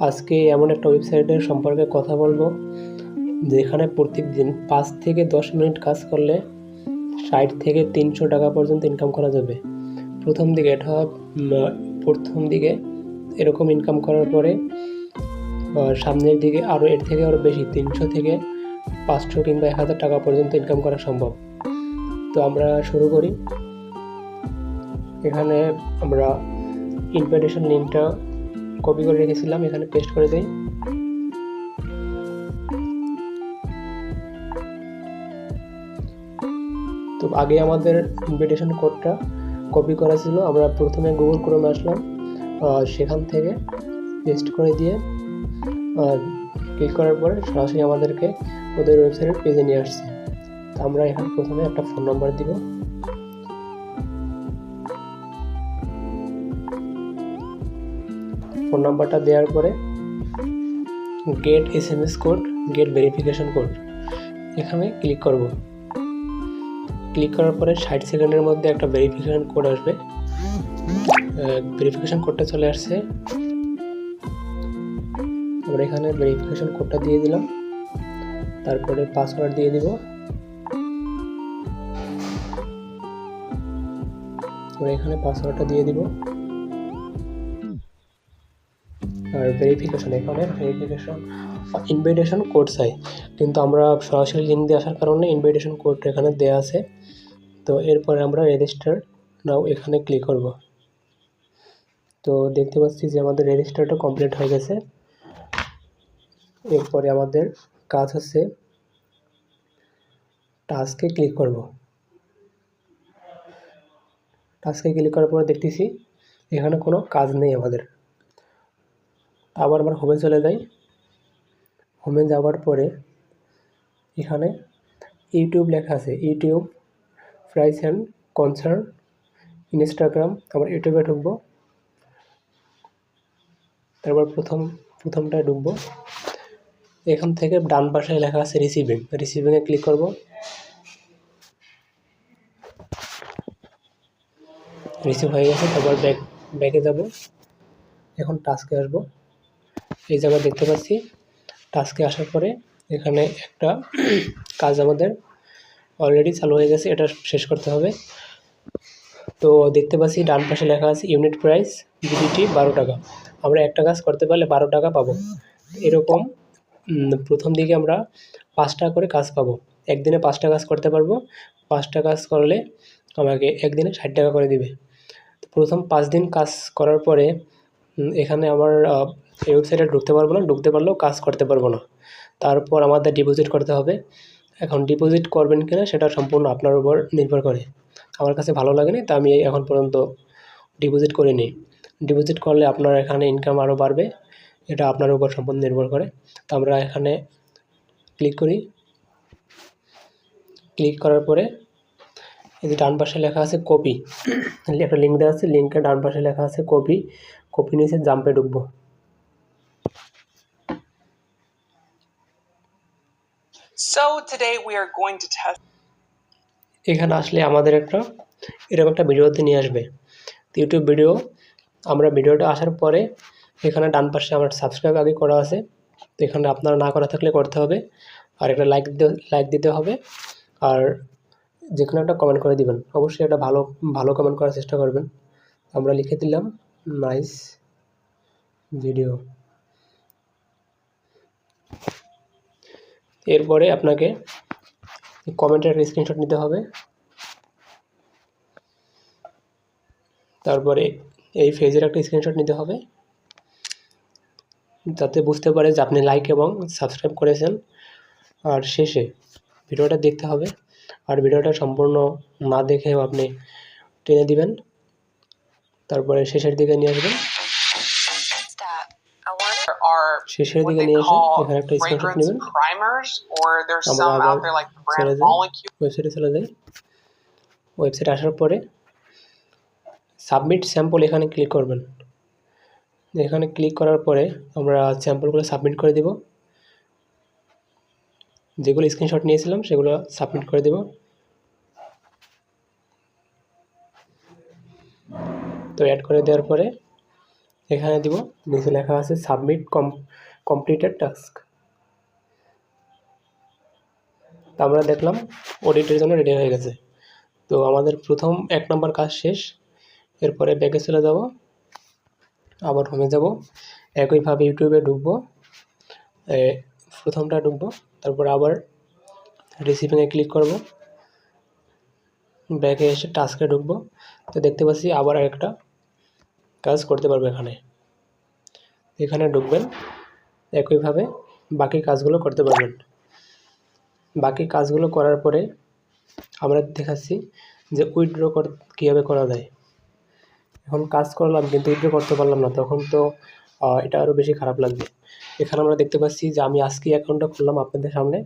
আজকে এমন একটা ওয়েবসাইটের সম্পর্কে কথা বলব, যেখানে প্রত্যেকদিন পাঁচ থেকে দশ মিনিট কাজ করলে ষাট থেকে তিনশো টাকা পর্যন্ত ইনকাম করা যাবে। প্রথম দিকে এটা প্রথম দিকে এরকম ইনকাম করার পরে সামনের দিকে আরও এর থেকে আরও বেশি, তিনশো থেকে পাঁচশো কিংবা এক হাজার টাকা পর্যন্ত ইনকাম করা সম্ভব। তো আমরা শুরু করি। এখানে আমরা ইনভিটেশন লিঙ্কটা কপি করে রেখেছিলাম, এখানে পেস্ট করে দেই। তো আগে আমাদের ইনভিটেশন কোডটা কপি করা ছিল, আমরা প্রথমে গুগল ক্রোমে আসলাম সেখান থেকে পেস্ট করে দিয়ে ক্লিক করার পরে সরাসরি আমাদেরকে ওদের ওয়েবসাইটের পেজে নিয়ে আসছে। তো আমরা এখানে প্রথমে একটা ফোন নাম্বার দিব। ফোন নাম্বারটা দেওয়ার পরে get S M S code get verification code এখানে ক্লিক করব। ক্লিক করার পরে ষাট সেকেন্ডের মধ্যে একটা ভেরিফিকেশন কোড আসবে। ভেরিফিকেশন কোডটা চলে আসছে। আমরা এখানে ভেরিফিকেশন কোডটা দিয়ে দিলাম। তারপরে পাসওয়ার্ড দিয়ে দিব। আমরা এখানে পাসওয়ার্ডটা দিয়ে দিব। ভেরিফিকেশন এখানে ভেরিফিকেশন ইনভাইটেশন কোড চাই। কিন্তু আমরা সরাসরি লিঙ্ক দিয়ে আসার কারণে ইনভাইটেশন কোড এখানে দেওয়া আছে। তো এরপরে আমরা রেজিস্টার নাও এখানে ক্লিক করব। তো দেখতে পাচ্ছি যে আমাদের রেজিস্টারটা কমপ্লিট হয়ে গেছে। এরপরে আমাদের কাজ হচ্ছে টাস্কে ক্লিক করব। টাস্কে ক্লিক করার পরে দেখতেছি এখানে কোনো কাজ নেই আমাদের। আবার আমরা হোমে চলে যাই। হোমে যাওয়ার পরে এখানে ইউটিউব লেখা আছে, YouTube price and concern, Instagram আমরা ইউটিউবে ঢুকবো। তারপর প্রথম, প্রথমটায় ঢুকবো। এখান থেকে ডান পাশে লেখা আছে রিসিভিং রিসিভিংয়ে ক্লিক করব। রিসিভ হয়ে গেছে, তারপর ব্যাক ব্যাকে যাব। এখন টাস্কে আসব। এই জায়গায় দেখতে পাচ্ছি। টাস্কে আসার পরে এখানে একটা কাজ আমাদের অলরেডি চালু হয়ে গেছে, এটা শেষ করতে হবে। তো দেখতে পাচ্ছি ডান পাশে লেখা আছে ইউনিট প্রাইস বিডিটি বারো টাকা। আমরা একটা কাজ করতে পারলে বারো টাকা পাবো। এরকম প্রথম দিকে আমরা পাঁচটা করে কাজ পাবো। একদিনে পাঁচটা কাজ করতে পারব। পাঁচটা কাজ করলে আমাকে একদিনে ষাট টাকা করে দিবে। প্রথম পাঁচ দিন কাজ করার পরে এখানে আমার এই ওয়েবসাইটে ঢুকতে পারব না, ঢুকতে পারলেও কাজ করতে পারব না। তারপর আমাদের ডিপোজিট করতে হবে। এখন ডিপোজিট করবেন কিনা সেটা সম্পূর্ণ আপনার উপর নির্ভর করে। আমার কাছে ভালো লাগেনি, তা আমি এখন পর্যন্ত ডিপোজিট করিনি ডিপোজিট করলে আপনার এখানে ইনকাম আরও বাড়বে, এটা আপনার উপর সম্পূর্ণ নির্ভর করে। তো আমরা এখানে ক্লিক করি। ক্লিক করার পরে এই যে ডান পাশে লেখা আছে কপি একটা লিঙ্ক দেওয়া আছে লিঙ্কের ডান পাশে লেখা আছে কপি কপি নিচে জাম্পে ঢুকবো। So today we are going to test এখানে আসলে আমাদের একটা এরকম একটা ভিডিওতে নিয়ে আসবে। ইউটিউব ভিডিও আমরা ভিডিওটা আসার পরে এখানে ডান পাশে আমার সাবস্ক্রাইব আগে করা আছে। তো এখানে আপনারা না করা থাকলে করতে হবে। আর একটা লাইক দিতে লাইক দিতে হবে। আর যে কোনো একটা কমেন্ট করে দিবেন। অবশ্যই একটা ভালো ভালো কমেন্ট করার চেষ্টা করবেন। আমরা লিখে দিলাম নাইস ভিডিও এরপরে আপনাকে কমেন্টের একটা স্ক্রিনশট নিতে হবে। তারপরে এই ফেজের একটা স্ক্রিনশট নিতে হবে। যাতে বুঝতে পারে যে আপনি লাইক এবং সাবস্ক্রাইব করেছেন। আর শেষে ভিডিওটা দেখতে হবে। আর ভিডিওটা সম্পূর্ণ না দেখেও আপনি টেনে দিবেন। তারপরে শেষের দিকে নিয়ে আসবেন। শেষের দিকে নিয়ে এসে এখানে একটা স্ক্রিনশট নেবেন আমরা আবার চলে যাই ওয়েবসাইটে চলে যাই ওয়েবসাইট আসার পরে সাবমিট স্যাম্পল এখানে ক্লিক করবেন। এখানে ক্লিক করার পরে আমরা স্যাম্পলগুলো সাবমিট করে দেব। যেগুলো স্ক্রিনশট নিয়েছিলাম সেগুলো সাবমিট করে দেব। তো অ্যাড করে দেওয়ার পরে এখানে দিব, নিচে লেখা আছে সাবমিট কম কমপ্লিটেড টাস্ক তা আমরা দেখলাম অডিটের জন্য রেডি হয়ে গেছে। তো আমাদের প্রথম এক নম্বর কাজ শেষ। এরপরে ব্যাগে চলে যাব, আবার হোমে যাব। একইভাবে ইউটিউবে ঢুকবো প্রথমটা ঢুকবো, তারপর আবার রিসিভিংয়ে ক্লিক করব। ব্যাগে এসে টাস্কে ঢুকবো। তো দেখতে পাচ্ছি আবার একটা কাজ করতে পারব এখানে। এখানে ঢুকবেন, একইভাবে বাকি কাজগুলো করতে পারবেন। বাকি কাজগুলো করার পরে আমরা দেখাচ্ছি যে উইথড্র কর, কীভাবে করা যায়। এখন কাজ করলাম কিন্তু উইথড্র করতে পারলাম না, তখন তো এটা আরও বেশি খারাপ লাগবে। এখানে আমরা দেখতে পাচ্ছি যে আমি আজকে অ্যাকাউন্টটা খুললাম আপনাদের সামনে,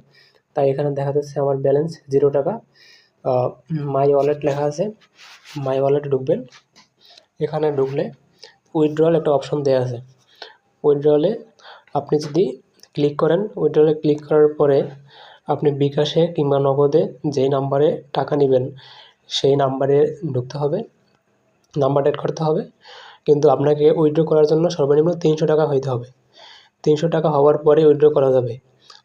তাই এখানে দেখা যাচ্ছে আমার ব্যালেন্স জিরো টাকা। মাই ওয়ালেট লেখা আছে মাই ওয়ালেটে ঢুকবেন। এখানে ঢুকলে উইথড্রল একটা অপশন দেওয়া আছে। উইথড্রলে আপনি যদি ক্লিক করেন উইথড্রলে ক্লিক করার পরে আপনি বিকাশে কিংবা নগদে যেই নাম্বারে টাকা নেবেন, সেই নাম্বারে ঢুকতে হবে নাম্বার অ্যাড করতে হবে। কিন্তু আপনাকে উইথড্র করার জন্য সর্বনিম্ন তিনশো টাকা হইতে হবে। তিনশো টাকা হওয়ার পরে উইথড্র করা যাবে।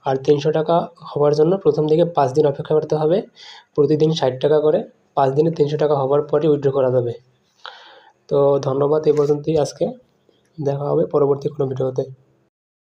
আর তিনশো টাকা হওয়ার জন্য প্রথম দিকে পাঁচ দিন অপেক্ষা করতে হবে। প্রতিদিন ষাট টাকা করে, পাঁচ দিনে তিনশো টাকা হওয়ার পরে উইথড্র করা যাবে। তো ধন্যবাদ এই পর্যন্তই আজকে। দেখা হবে পরবর্তী কোনো ভিডিওতে।